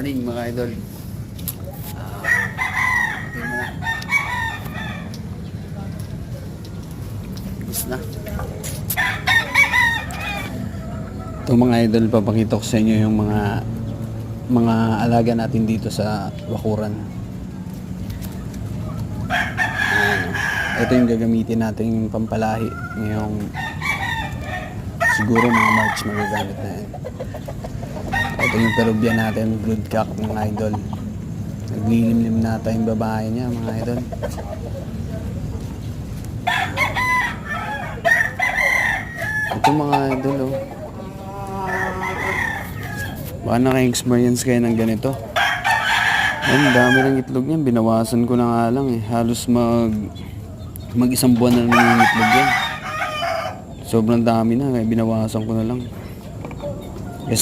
Morning mga idol. Tapos na. Ito mga idol, papakita ko sa inyo yung mga mga alaga natin dito sa Wakuran. Ito yung gagamitin natin pampalahi ngayong siguro mga March magagamit na yan. Ito yung Peruvian natin, broodcock mga idol. Naglilimlim na yung babae niya mga idol. Ito mga idol oh. Baka naka-experience kayo ng ganito. Ang dami ng itlog niyan. Binawasan ko na nga lang eh. Halos mag mag isang buwan na lang yung itlog yan. Sobrang dami na. Kaya binawasan ko na lang.